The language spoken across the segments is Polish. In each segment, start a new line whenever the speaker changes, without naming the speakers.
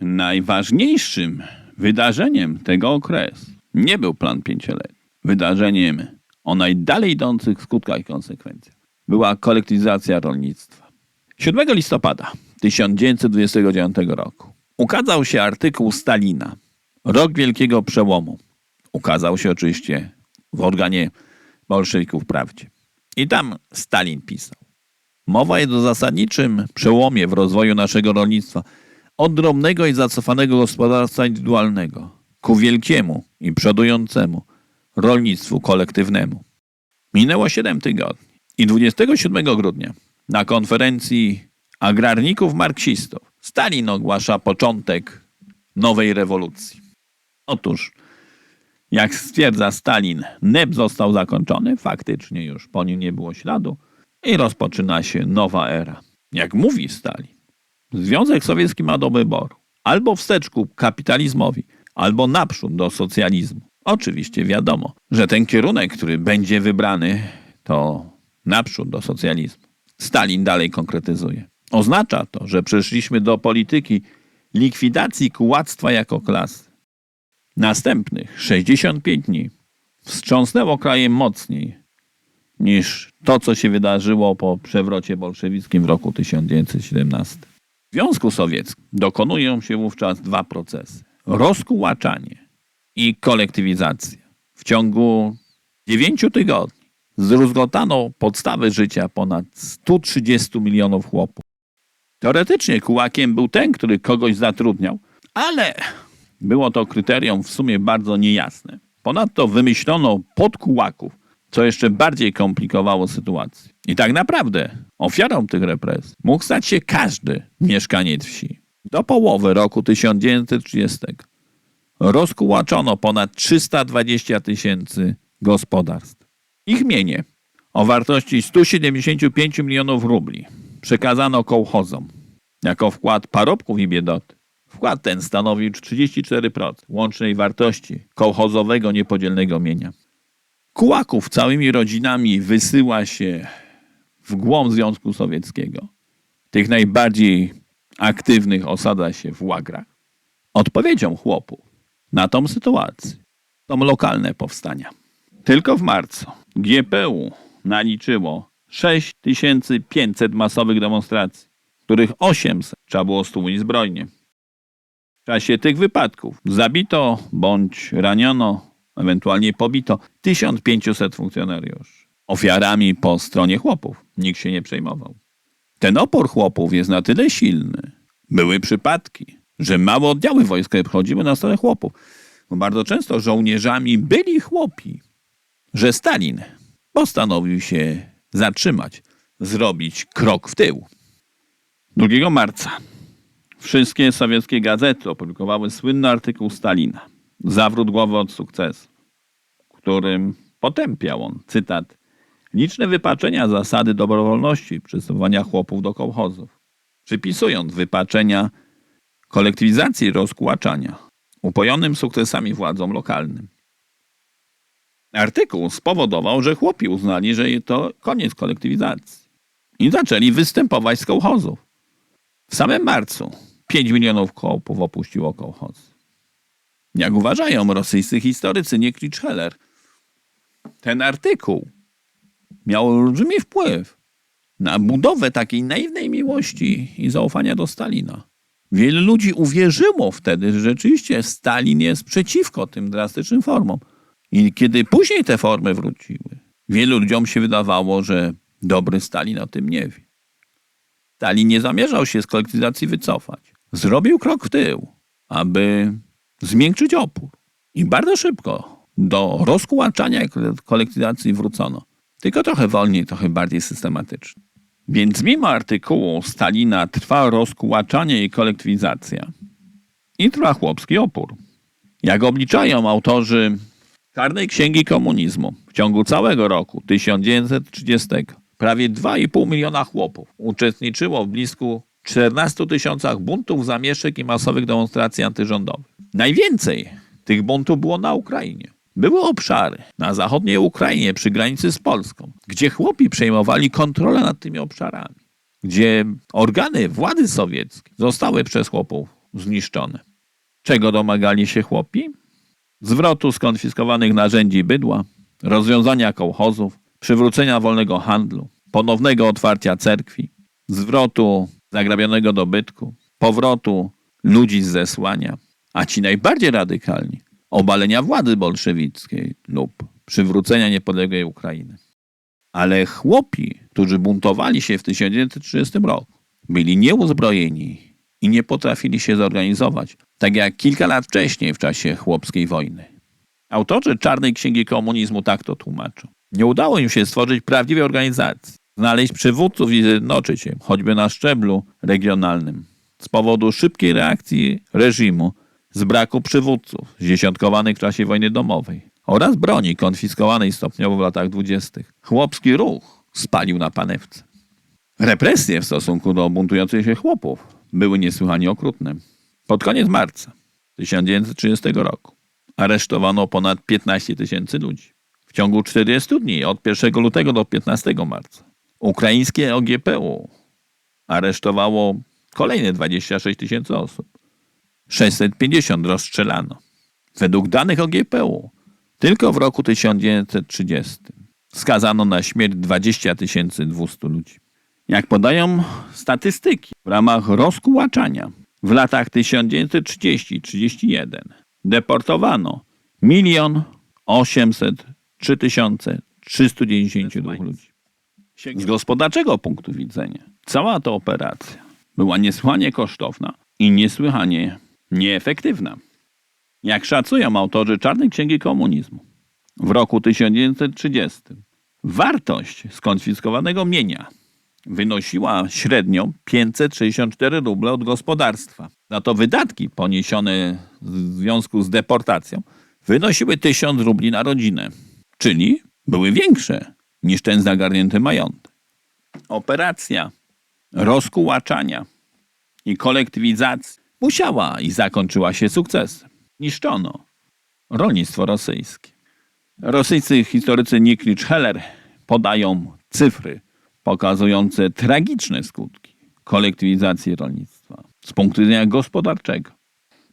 najważniejszym wydarzeniem tego okresu nie był plan pięcioletni. Wydarzeniem o najdalej idących skutkach i konsekwencjach była kolektywizacja rolnictwa. 7 listopada 1929 roku ukazał się artykuł Stalina Rok Wielkiego Przełomu. Ukazał się oczywiście w organie bolszewików Prawdzie. I tam Stalin pisał. Mowa jest o zasadniczym przełomie w rozwoju naszego rolnictwa od drobnego i zacofanego gospodarstwa indywidualnego ku wielkiemu i przodującemu rolnictwu kolektywnemu. Minęło 7 tygodni i 27 grudnia na konferencji agrarników marksistów Stalin ogłasza początek nowej rewolucji. Otóż, jak stwierdza Stalin, NEP został zakończony, faktycznie już po nim nie było śladu i rozpoczyna się nowa era. Jak mówi Stalin, Związek Sowiecki ma do wyboru albo wstecz ku kapitalizmowi, albo naprzód do socjalizmu. Oczywiście wiadomo, że ten kierunek, który będzie wybrany, to naprzód do socjalizmu. Stalin dalej konkretyzuje. Oznacza to, że przeszliśmy do polityki likwidacji kułactwa jako klasy. Następnych 65 dni wstrząsnęło krajem mocniej niż to, co się wydarzyło po przewrocie bolszewickim w roku 1917. W Związku Sowieckim dokonują się wówczas dwa procesy: rozkułaczanie i kolektywizacja. W ciągu 9 tygodni zdruzgotano podstawy życia ponad 130 milionów chłopów. Teoretycznie kułakiem był ten, który kogoś zatrudniał, ale było to kryterium w sumie bardzo niejasne. Ponadto wymyślono podkułaków, co jeszcze bardziej komplikowało sytuację. I tak naprawdę ofiarą tych represji mógł stać się każdy mieszkaniec wsi. Do połowy roku 1930 rozkułaczono ponad 320 tysięcy gospodarstw. Ich mienie o wartości 175 milionów rubli przekazano kołchozom jako wkład parobków i biedoty. Wkład ten stanowił 34% łącznej wartości kołchozowego niepodzielnego mienia. Kułaków całymi rodzinami wysyła się w głąb Związku Sowieckiego. Tych najbardziej aktywnych osadza się w łagrach. Odpowiedzią chłopów na tą sytuację są lokalne powstania. Tylko w marcu GPU naliczyło 6500 masowych demonstracji, których 800 trzeba było stłumić zbrojnie. W czasie tych wypadków zabito bądź raniono, ewentualnie pobito 1500 funkcjonariuszy. Ofiarami po stronie chłopów nikt się nie przejmował. Ten opór chłopów jest na tyle silny. Były przypadki, że małe oddziały wojskowe wchodziły na stronę chłopów. Bo bardzo często żołnierzami byli chłopi, że Stalin postanowił się zatrzymać, zrobić krok w tył. 2 marca wszystkie sowieckie gazety opublikowały słynny artykuł Stalina Zawrót głowy od sukcesu, którym potępiał on, cytat, liczne wypaczenia zasady dobrowolności przystosowania chłopów do kołchozów, przypisując wypaczenia kolektywizacji rozkłaczania, upojonym sukcesami władzom lokalnym. Artykuł spowodował, że chłopi uznali, że to koniec kolektywizacji i zaczęli występować z kołchozów. W samym marcu 5 milionów chłopów opuściło kołchozy. Jak uważają rosyjscy historycy, nie Heller, ten artykuł miał olbrzymi wpływ na budowę takiej naiwnej miłości i zaufania do Stalina. Wielu ludzi uwierzyło wtedy, że rzeczywiście Stalin jest przeciwko tym drastycznym formom. I kiedy później te formy wróciły, wielu ludziom się wydawało, że dobry Stalin o tym nie wie. Stalin nie zamierzał się z kolektywizacji wycofać. Zrobił krok w tył, aby zmiękczyć opór. I bardzo szybko do rozkłaczania kolektywizacji wrócono. Tylko trochę wolniej, trochę bardziej systematycznie. Więc mimo artykułu Stalina trwa rozkłaczanie i kolektywizacja. I trwa chłopski opór. Jak obliczają autorzy Czarnej Księgi Komunizmu, w ciągu całego roku 1930 prawie 2,5 miliona chłopów uczestniczyło w blisko 14 tysiącach buntów, zamieszek i masowych demonstracji antyrządowych. Najwięcej tych buntów było na Ukrainie. Były obszary na zachodniej Ukrainie przy granicy z Polską, gdzie chłopi przejmowali kontrolę nad tymi obszarami, gdzie organy władzy sowieckiej zostały przez chłopów zniszczone. Czego domagali się chłopi? Zwrotu skonfiskowanych narzędzi bydła, rozwiązania kołchozów, przywrócenia wolnego handlu, ponownego otwarcia cerkwi, zwrotu zagrabionego dobytku, powrotu ludzi z zesłania, a ci najbardziej radykalni obalenia władzy bolszewickiej lub przywrócenia niepodległej Ukrainy. Ale chłopi, którzy buntowali się w 1930 roku, byli nieuzbrojeni i nie potrafili się zorganizować, tak jak kilka lat wcześniej w czasie chłopskiej wojny. Autorzy Czarnej Księgi Komunizmu tak to tłumaczą. Nie udało im się stworzyć prawdziwej organizacji, znaleźć przywódców i zjednoczyć się, choćby na szczeblu regionalnym. Z powodu szybkiej reakcji reżimu, z braku przywódców zdziesiątkowanych w czasie wojny domowej oraz broni konfiskowanej stopniowo w latach dwudziestych, chłopski ruch spalił na panewce. Represje w stosunku do buntujących się chłopów były niesłychanie okrutne. Pod koniec marca 1930 roku aresztowano ponad 15 tysięcy ludzi. W ciągu 40 dni, od 1 lutego do 15 marca, ukraińskie OGPU aresztowało kolejne 26 tysięcy osób. 650 rozstrzelano. Według danych OGPU tylko w roku 1930 skazano na śmierć 20 200 ludzi. Jak podają statystyki, w ramach rozkułaczania w latach 1930-31 deportowano 1 803 392 ludzi. Z gospodarczego punktu widzenia cała ta operacja była niesłychanie kosztowna i niesłychanie nieefektywna. Jak szacują autorzy Czarnej Księgi Komunizmu, w roku 1930 wartość skonfiskowanego mienia wynosiła średnio 564 ruble od gospodarstwa. Za to wydatki poniesione w związku z deportacją wynosiły 1000 rubli na rodzinę, czyli były większe niż ten zagarnięty majątek. Operacja rozkułaczania i kolektywizacji musiała i zakończyła się sukcesem. Niszczono rolnictwo rosyjskie. Rosyjscy historycy Niklicz Heller podają cyfry pokazujące tragiczne skutki kolektywizacji rolnictwa z punktu widzenia gospodarczego.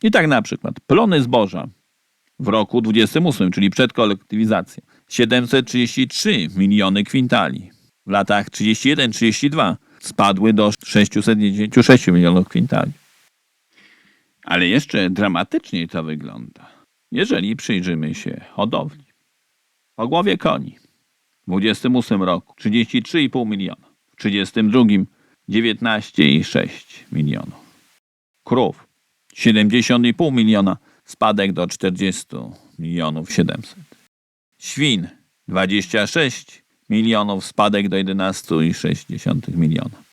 I tak na przykład plony zboża w roku 28, czyli przed kolektywizacją, 733 miliony kwintali. W latach 31-32 spadły do 696 milionów kwintali. Ale jeszcze dramatyczniej to wygląda, jeżeli przyjrzymy się hodowli. Po głowie koni w 28 roku 33,5 miliona, w 32 19,6 milionów. Krów 70,5 miliona, spadek do 40 milionów 700. Świn 26 milionów, spadek do 11,6 miliona.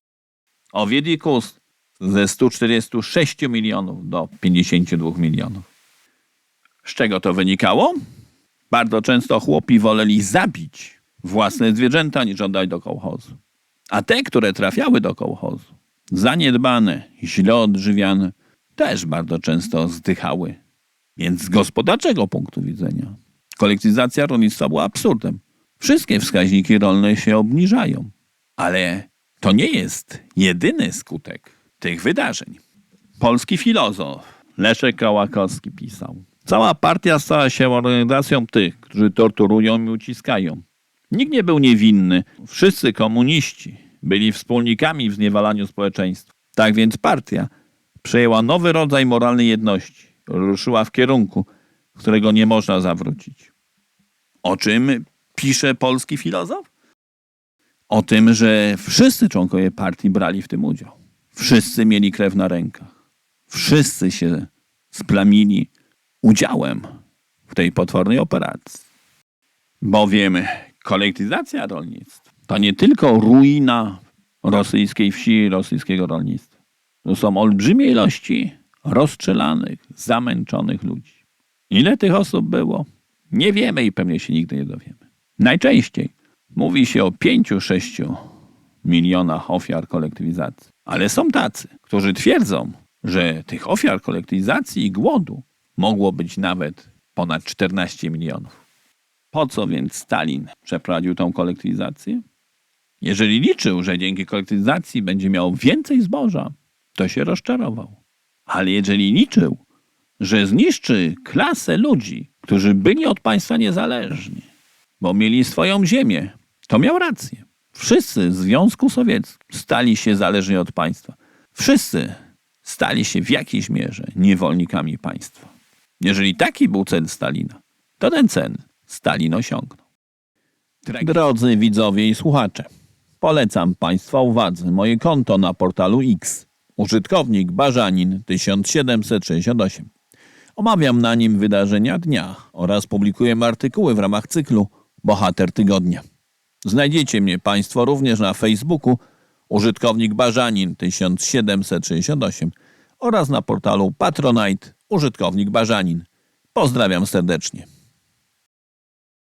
Owiec i kóz ze 146 milionów do 52 milionów. Z czego to wynikało? Bardzo często chłopi woleli zabić własne zwierzęta niż oddać do kołchozu. A te, które trafiały do kołchozu, zaniedbane, źle odżywiane, też bardzo często zdychały. Więc z gospodarczego punktu widzenia kolektywizacja rolnictwa była absurdem. Wszystkie wskaźniki rolne się obniżają, ale to nie jest jedyny skutek tych wydarzeń. Polski filozof Leszek Kołakowski pisał: Cała partia stała się organizacją tych, którzy torturują i uciskają. Nikt nie był niewinny. Wszyscy komuniści byli wspólnikami w zniewalaniu społeczeństwa. Tak więc partia przejęła nowy rodzaj moralnej jedności. Ruszyła w kierunku, którego nie można zawrócić. O czym pisze polski filozof? O tym, że wszyscy członkowie partii brali w tym udział. Wszyscy mieli krew na rękach. Wszyscy się splamili udziałem w tej potwornej operacji. Bowiem kolektywizacja rolnictwa to nie tylko ruina rosyjskiej wsi, rosyjskiego rolnictwa. To są olbrzymie ilości rozstrzelanych, zamęczonych ludzi. Ile tych osób było? Nie wiemy i pewnie się nigdy nie dowiemy. Najczęściej mówi się o 5-6 milionach ofiar kolektywizacji. Ale są tacy, którzy twierdzą, że tych ofiar kolektywizacji i głodu mogło być nawet ponad 14 milionów. Po co więc Stalin przeprowadził tą kolektywizację? Jeżeli liczył, że dzięki kolektywizacji będzie miał więcej zboża, to się rozczarował. Ale jeżeli liczył, że zniszczy klasę ludzi, którzy byli od państwa niezależni, bo mieli swoją ziemię, to miał rację. Wszyscy w Związku Sowieckim stali się zależni od państwa. Wszyscy stali się w jakiejś mierze niewolnikami państwa. Jeżeli taki był cel Stalina, to ten cel Stalin osiągnął. Drodzy widzowie i słuchacze, polecam Państwa uwadze moje konto na portalu X. Użytkownik Barzanin 1768. Omawiam na nim wydarzenia dnia oraz publikuję artykuły w ramach cyklu Bohater Tygodnia. Znajdziecie mnie Państwo również na Facebooku użytkownik Barzanin 1768 oraz na portalu Patronite użytkownik Barzanin. Pozdrawiam serdecznie.